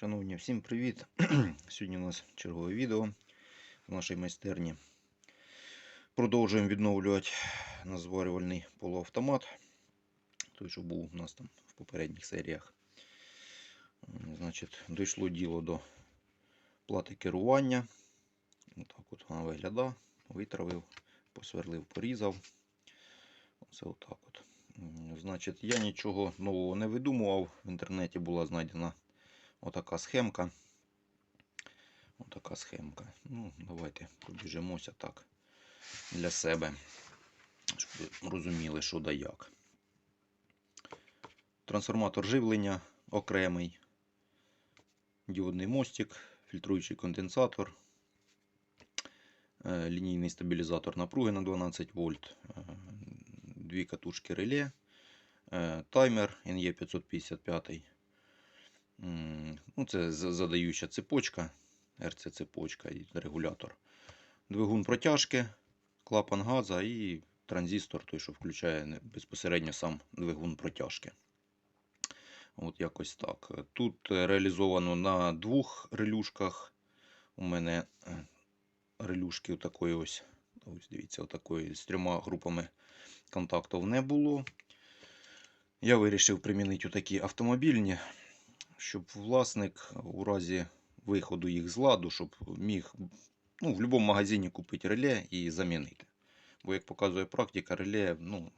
Шановні, всім привіт! Сьогодні у нас чергове відео в нашій майстерні. Продовжуємо відновлювати назварювальний полуавтомат. Той, що був у нас там в попередніх серіях. Значить, дійшло діло до плати керування. Отак от вона виглядає. Витравив, посверлив, порізав. Оце отак от. Значить, я нічого нового не видумував. В інтернеті була знайдена Отака схемка. Отака схемка. Ну, давайте пробіжимося так для себе, щоб ви розуміли, що да як. Трансформатор живлення окремий, діодний мостик, фільтруючий конденсатор, е, лінійний стабілізатор напруги на 12 вольт, е, дві катушки реле, е, таймер NE555. Ну, це задаюча цепочка, РЦ цепочка і регулятор. Двигун протяжки, клапан газа і транзистор, той, що включає безпосередньо сам двигун протяжки. От якось так. Тут реалізовано на двох релюшках. У мене е, релюшки такої ось, ось дивіться, отакої з трьома групами контактів не було. Я вирішив примінити такі автомобільні щоб власник у разі виходу їх з ладу, щоб міг ну, в будь-якому магазині купити реле і замінити. Бо, як показує практика, реле ну,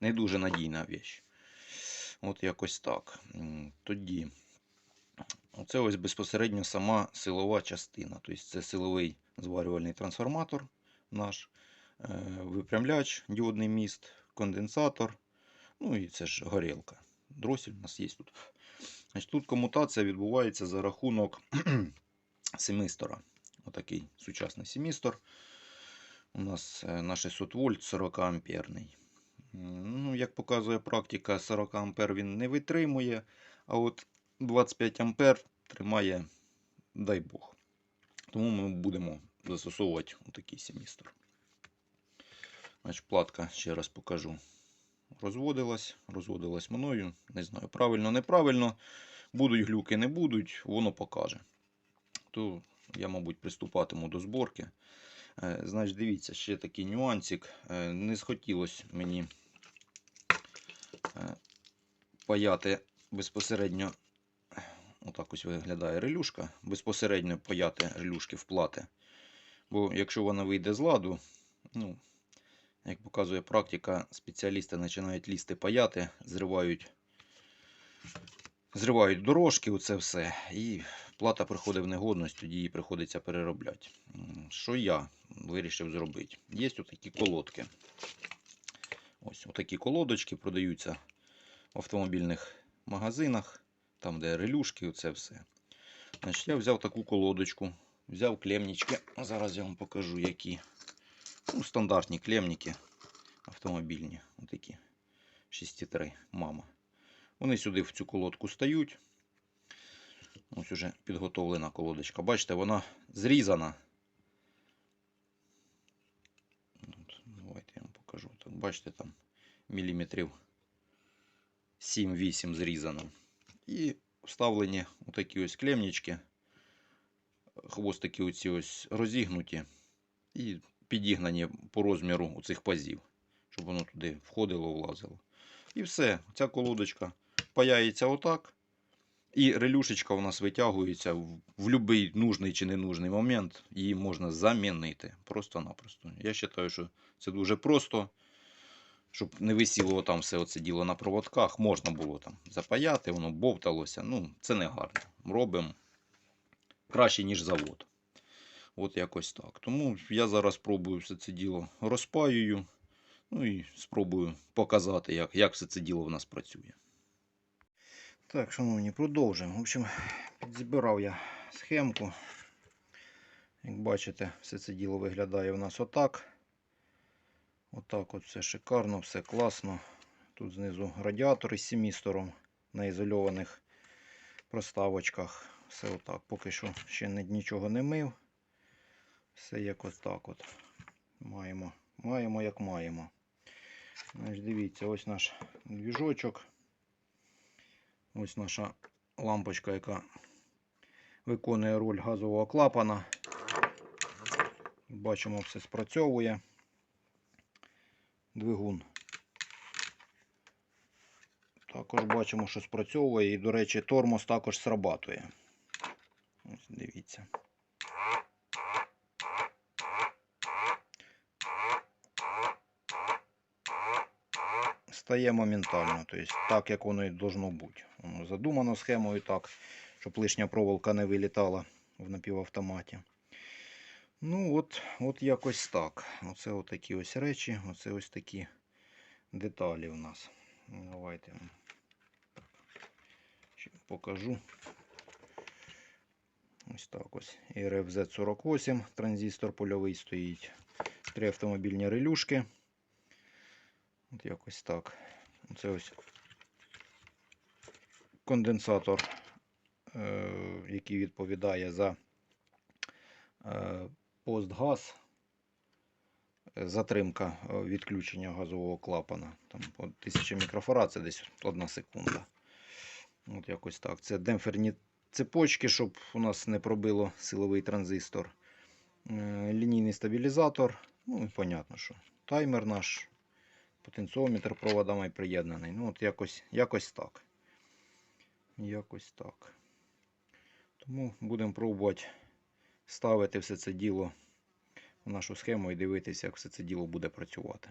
не дуже надійна віч. От якось так. Тоді, оце ось безпосередньо сама силова частина. Тобто це силовий зварювальний трансформатор наш, е, випрямляч, діодний міст, конденсатор. Ну і це ж горілка. Дросель у нас є тут. Значить, тут комутація відбувається за рахунок семистора. Отакий сучасний семістор. У нас е, на 600 вольт 40 амперний. Ну, як показує практика, 40 ампер він не витримує, а от 25 ампер тримає, дай Бог. Тому ми будемо застосовувати отакий семістр. Значить, платка, ще раз покажу розводилась, розводилась мною. Не знаю, правильно, неправильно. Будуть глюки, не будуть, воно покаже. То я, мабуть, приступатиму до зборки. Е, Значить, дивіться, ще такий нюансик. Е, Не схотілося мені е, паяти безпосередньо. Отак ось виглядає релюшка. Безпосередньо паяти релюшки в плати. Бо якщо вона вийде з ладу, ну, як показує практика, спеціалісти починають лізти паяти, зривають, зривають дорожки, оце все. І плата приходить в негодність, тоді її приходиться переробляти. Що я вирішив зробити? Є отакі колодки. Ось отакі колодочки продаються в автомобільних магазинах, там, де релюшки, оце все. Значить, я взяв таку колодочку, взяв клемнички. Зараз я вам покажу, які. Ну, стандартні клемники автомобільні. Отакі 6,3 мама. Вони сюди в цю колодку стають. Ось уже підготовлена колодочка. Бачите, вона зрізана. От, давайте я вам покажу. Так, бачите, там міліметрів 7-8 зрізано. І вставлені отакі ось клемнички. Хвостики оці ось розігнуті. І підігнані по розміру цих пазів, щоб воно туди входило, влазило. І все, ця колодочка паяється отак. І релюшечка у нас витягується в будь-який нужний чи ненужний момент. Її можна замінити. Просто-напросто. Я вважаю, що це дуже просто. Щоб не висіло там все оце діло на проводках, можна було там запаяти, воно бовталося. Ну, це не гарно. Робимо краще, ніж завод. От якось так. Тому я зараз спробую все це діло розпаюю. Ну і спробую показати, як, як все це діло в нас працює. Так, шановні, продовжуємо. В общем, підзбирав я схемку. Як бачите, все це діло виглядає в нас отак. Отак от все шикарно, все класно. Тут знизу радіатори з семістором на ізольованих проставочках. Все отак. Поки що ще нічого не мив. Все як ось так от. Маємо. Маємо, як маємо. Значить, дивіться, ось наш двіжочок. Ось наша лампочка, яка виконує роль газового клапана. Бачимо, все спрацьовує. Двигун. Також бачимо, що спрацьовує. І, до речі, тормоз також срабатує. Ось дивіться. Стає моментально, тобто так, як воно і должно бути. Воно задумано схемою так, щоб лишня проволока не вилітала в напівавтоматі. Ну, от, от якось так. Оце от такі ось речі, оце ось такі деталі у нас. Давайте покажу. Ось так ось. RFZ48, транзистор польовий стоїть. Три автомобільні релюшки. От якось так. Це ось конденсатор, е, який відповідає за е, постгаз. Затримка е, відключення газового клапана. Там по 1000 мікрофарад, це десь 1 секунда. От якось так. Це демпферні цепочки, щоб у нас не пробило силовий транзистор. Лінійний стабілізатор. Ну і понятно, що таймер наш, потенціометр проводами приєднаний. Ну, от якось, якось так. Якось так. Тому будемо пробувати ставити все це діло в нашу схему і дивитися, як все це діло буде працювати.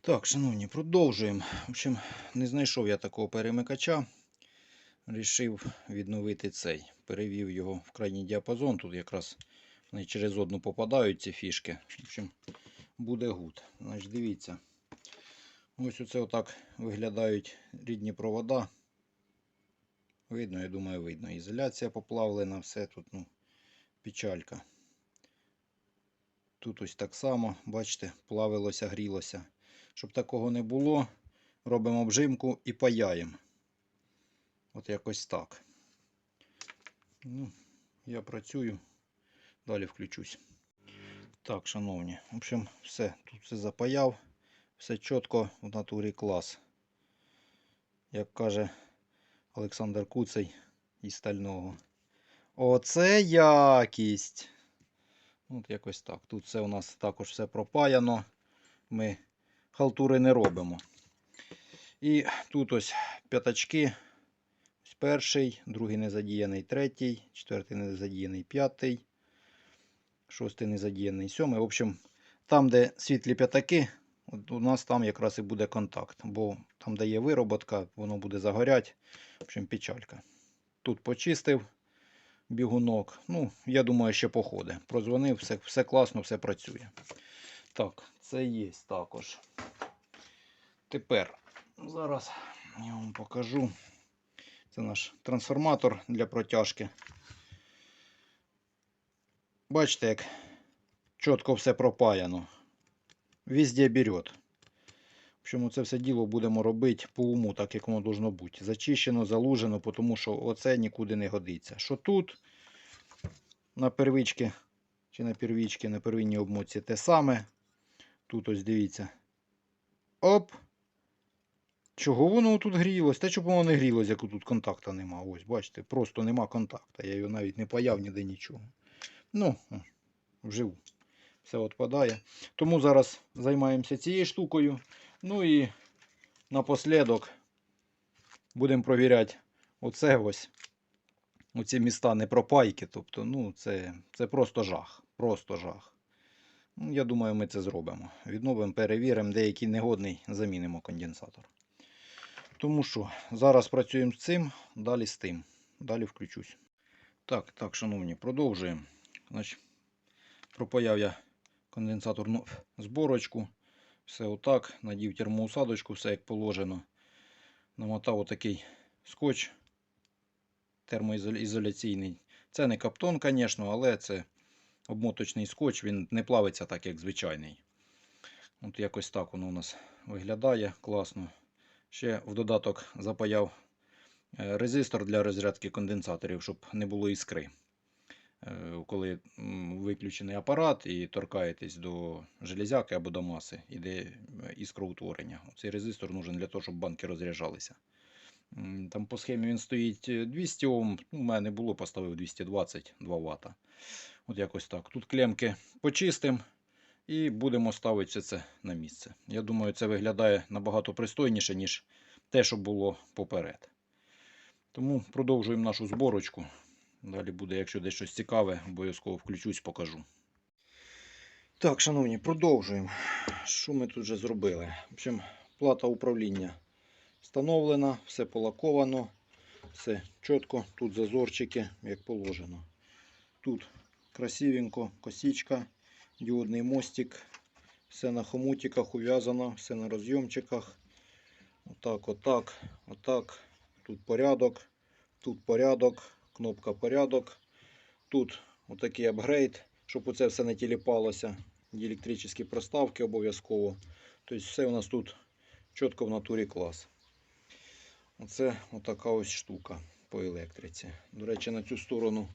Так, шановні, продовжуємо. В общем, не знайшов я такого перемикача. Рішив відновити цей. Перевів його в крайній діапазон. Тут якраз вони через одну попадають ці фішки. В общем, буде гуд. Значить, дивіться. Ось оце отак виглядають рідні провода. Видно, я думаю, видно. Ізоляція поплавлена, все тут, ну, печалька. Тут ось так само, бачите, плавилося, грілося. Щоб такого не було, робимо обжимку і паяємо. От якось так. Ну, я працюю, далі включусь. Так, шановні, в общем, все, тут все запаяв, все чітко в натурі клас. Як каже Олександр Куцей із стального. Оце якість. От якось так. Тут все у нас також все пропаяно. Ми халтури не робимо. І тут ось п'ятачки. Ось перший, другий незадіяний, третій, четвертий незадіяний, п'ятий, шостий незадіяний, сьомий. В общем, там, де світлі п'ятаки, у нас там якраз і буде контакт. Бо там, де є вироботка, воно буде загорять. В общем, печалька. Тут почистив бігунок. Ну, я думаю, ще походи. Прозвонив, все, все класно, все працює. Так, це є також. Тепер зараз я вам покажу. Це наш трансформатор для протяжки. Бачите, як чітко все пропаяно. Везде берет. В це все діло будемо робити по уму, так як воно должно бути. Зачищено, залужено, тому що оце нікуди не годиться. Що тут на первичці, чи на первічці, на первинній обмотці те саме. Тут ось дивіться. Оп! Чого воно тут грілось? Та щоб воно не грілось, як тут контакта нема. Ось, бачите, просто нема контакта. Я його навіть не паяв ніде нічого. Ну, вживу. Все відпадає. Тому зараз займаємося цією штукою. Ну і напослідок будемо провіряти оце ось. Оці міста не пропайки. Тобто, ну, це, це просто жах. Просто жах. Ну, Я думаю, ми це зробимо. Відновимо, перевіримо, деякий негодний, замінимо конденсатор. Тому що зараз працюємо з цим, далі з тим. Далі включусь. Так, так, шановні, продовжуємо. Пропаяв я конденсаторну зборочку. Все отак. Надів термоусадочку, все як положено. Намотав отакий скотч термоізоляційний. Це не каптон, звісно, але це обмоточний скотч, він не плавиться так, як звичайний. От якось так воно у нас виглядає класно. Ще в додаток запаяв е, резистор для розрядки конденсаторів, щоб не було іскри. Е, Коли виключений апарат і торкаєтесь до железяки або до маси, іде е, іскроутворення. Цей резистор нужен для того, щоб банки розряджалися. Там по схемі він стоїть е, 200 Ом, у мене було, поставив 220 2 Вт. От якось так. Тут клемки почистимо і будемо ставити все це на місце. Я думаю, це виглядає набагато пристойніше, ніж те, що було поперед. Тому продовжуємо нашу зборочку. Далі буде, якщо десь щось цікаве, обов'язково включусь, покажу. Так, шановні, продовжуємо. Що ми тут вже зробили? В общем, плата управління встановлена, все полаковано, все чітко. Тут зазорчики, як положено. Тут красивенько, косичка, діодний мостик. Все на хомутиках ув'язано, все на розйомчиках. Отак, отак, отак. Тут порядок, тут порядок, кнопка порядок. Тут отакий апгрейд, щоб оце все не тіліпалося. Електричні проставки обов'язково. Тобто все у нас тут чітко в натурі клас. Оце отака ось штука по електриці. До речі, на цю сторону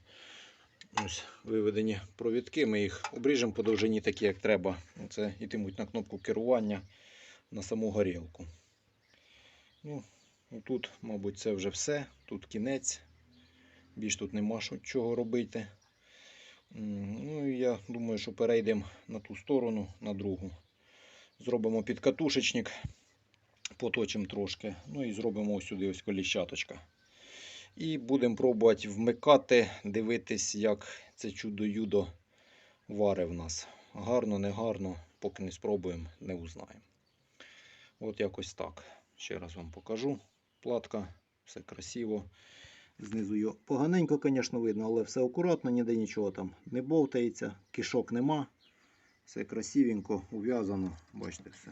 ось виведені провідки. Ми їх обріжемо по довжині такі, як треба. Це йтимуть на кнопку керування на саму горілку. Ну, тут, мабуть, це вже все. Тут кінець. Більш тут нема чого робити. Ну я думаю, що перейдемо на ту сторону, на другу. Зробимо підкатушечник, поточимо трошки. Ну і зробимо ось сюди ось коліщаточка. І будемо пробувати вмикати, дивитись, як це чудо-юдо варе в нас. Гарно, не гарно, поки не спробуємо, не узнаємо. От якось так. Ще раз вам покажу. Платка, все красиво. Знизу його поганенько, звісно, видно, але все акуратно, ніде нічого там не бовтається, кишок нема. Все красивенько, ув'язано. Бачите все.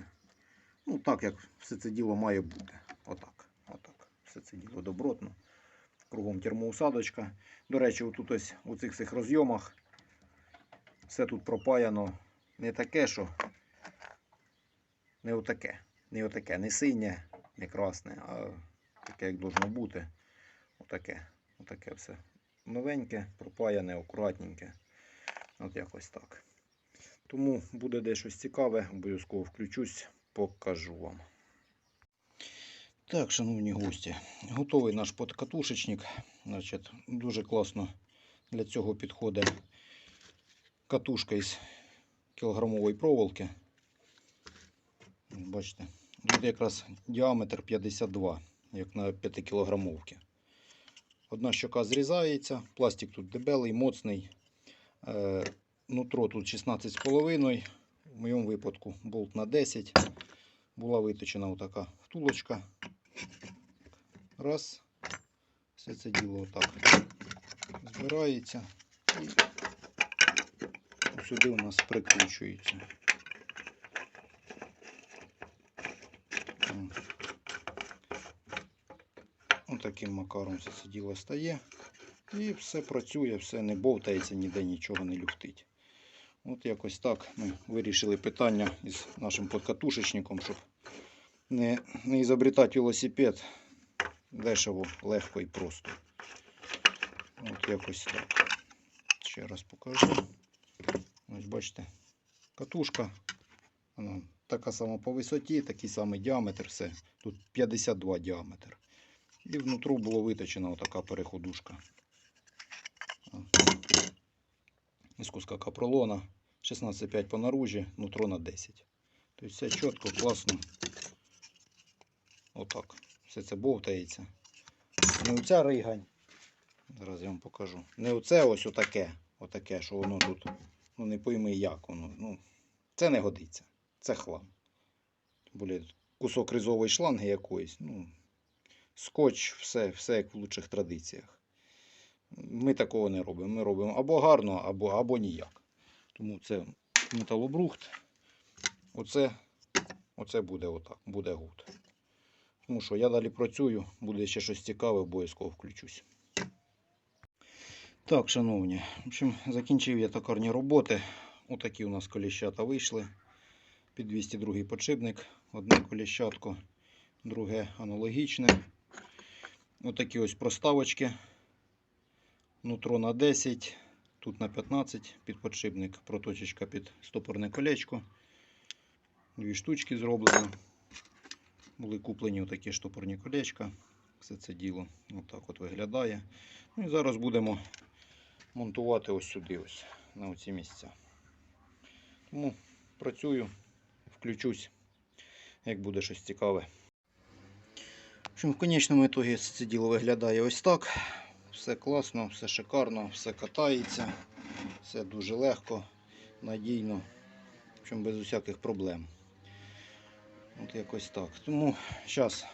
Ну, так як все це діло має бути. Отак. Отак. Все це діло добротно. Кругом термоусадочка. До речі, отут ось у цих всіх розйомах все тут пропаяно не таке, що не отаке. Не отаке, не синє, не красне, а таке, як должно бути. Отаке. Отаке все новеньке, пропаяне, акуратненьке. От якось так. Тому буде десь щось цікаве, обов'язково включусь, покажу вам. Так, шановні гості, готовий наш подкатушечник. Значить, дуже класно для цього підходить катушка із кілограмової проволоки. Бачите, тут якраз діаметр 52, як на 5 кілограмовки. Одна щока зрізається, пластик тут дебелий, моцний. Е, Нутро тут 16,5. В моєму випадку болт на 10. Була виточена отака втулочка. Раз. Все це діло отак збирається і сюди у нас прикручується. Отаким макаром все це діло стає. І все працює, все не бовтається, ніде нічого не люхтить. От якось так ми вирішили питання із нашим подкатушечником, щоб не, не ізобретати велосипед дешево, легко і просто. От якось так. Ще раз покажу. Ось бачите, катушка. Вона така сама по висоті, такий самий діаметр, все. Тут 52 діаметр. І внутрі було виточена отака переходушка. Із куска капролона. 16,5 по наружі, нутро на 10. Тобто все чітко, класно. Отак. Все це бовтається. Не оця ригань. Зараз я вам покажу. Не оце ось отаке, отаке, що воно тут. Ну не пойми як воно. Ну, це не годиться. Це хлам. Тим кусок ризової шланги якоїсь. Ну, скотч, все, все як в лучших традиціях. Ми такого не робимо. Ми робимо або гарно, або, або ніяк. Тому це металобрухт. Оце, оце буде отак, буде гуд. Тому що я далі працюю, буде ще щось цікаве, обов'язково включусь. Так, шановні, в общем, закінчив я токарні роботи. Отакі у нас коліщата вийшли. Під 202 подшипник, одне коліщатко, друге аналогічне. Отакі ось проставочки. Нутро на 10, тут на 15 під подшипник, проточечка під стопорне колечко. Дві штучки зроблено. Були куплені отакі штопорні колечка. все це діло. Отак от виглядає. Ну і зараз будемо монтувати ось сюди, ось, на оці місця. Тому працюю, включусь, як буде щось цікаве. Общем, в конечному ітогі це діло виглядає ось так. Все класно, все шикарно, все катається, все дуже легко, надійно, общем, без усяких проблем. От якось так. Тому зараз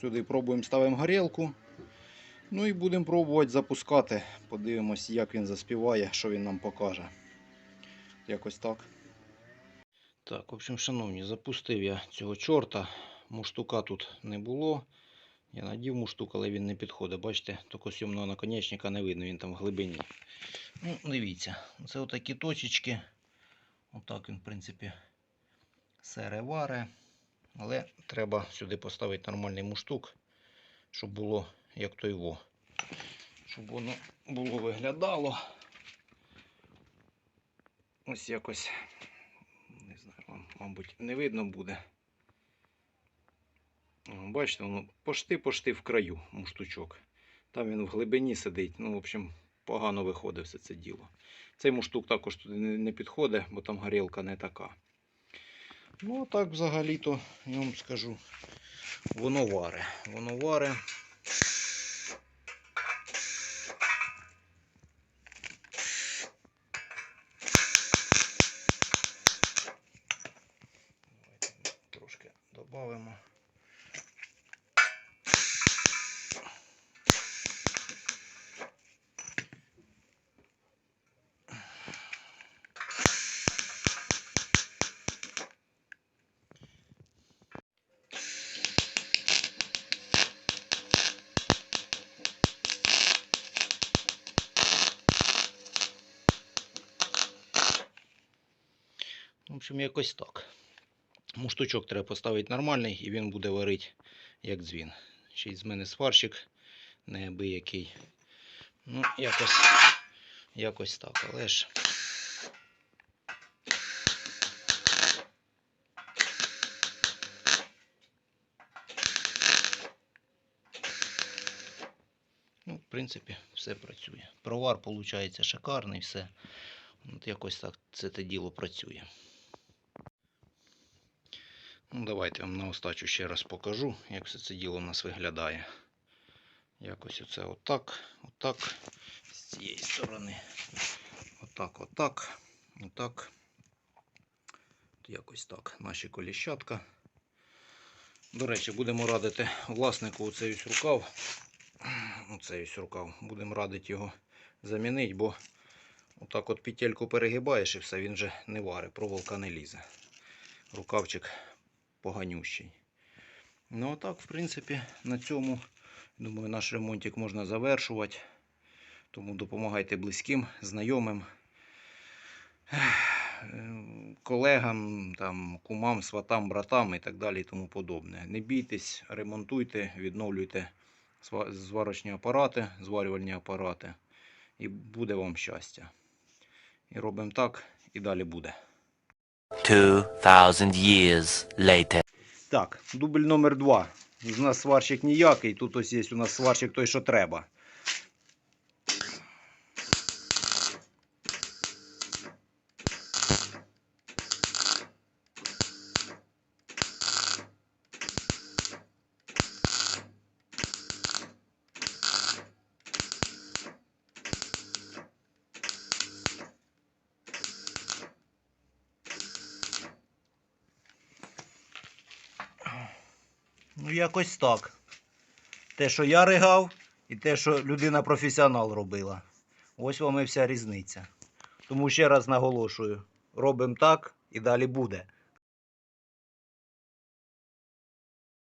сюди пробуємо ставимо горілку. Ну і будемо пробувати запускати. Подивимось, як він заспіває, що він нам покаже. Якось так. Так, в общем, шановні, запустив я цього чорта. Муштука тут не було. Я надів муштук, але він не підходить. Бачите, тільки сьомного наконечника не видно, він там в глибині. Ну, дивіться, це отакі точечки. Отак він, в принципі, сере варе. Але треба сюди поставити нормальний муштук, щоб було як той во. Щоб воно було виглядало. Ось якось, не знаю, вам, мабуть, не видно буде. Бачите, воно пошти-пошти в краю муштучок. Там він в глибині сидить. Ну, в общем, погано виходить все це діло. Цей муштук також туди не підходить, бо там горілка не така. Ну, а так взагалі-то, я вам скажу, воно варе. Воно варе. Давайте трошки додамо. В общем, якось так. Муштучок треба поставити нормальний і він буде варити як дзвін. Ще й з мене сварщик неабиякий. Ну, якось, якось так, але ж. Ну, в принципі, все працює. Провар, виходить, шикарний, все. От якось так це те діло працює. Ну, давайте я вам на остачу ще раз покажу, як все це діло у нас виглядає. Якось оце отак, отак, з цієї сторони. Отак, отак, отак. Якось так. Наші коліщатка. До речі, будемо радити власнику оцей ось рукав. Оцей ось рукав. Будемо радити його замінити, бо отак от петельку перегибаєш і все, він же не варить, проволока не лізе. Рукавчик поганющий. Ну, а так, в принципі, на цьому, думаю, наш ремонтик можна завершувати. Тому допомагайте близьким, знайомим, колегам, там, кумам, сватам, братам і так далі і тому подобне. Не бійтесь, ремонтуйте, відновлюйте зварочні апарати, зварювальні апарати. І буде вам щастя. І робимо так, і далі буде. 2,000 years later. Так, дубль номер два. У нас сварщик ніякий, тут ось є у нас сварщик той, що треба. Якось так. Те, що я ригав, і те, що людина професіонал робила. Ось вам і вся різниця. Тому ще раз наголошую: робимо так і далі буде.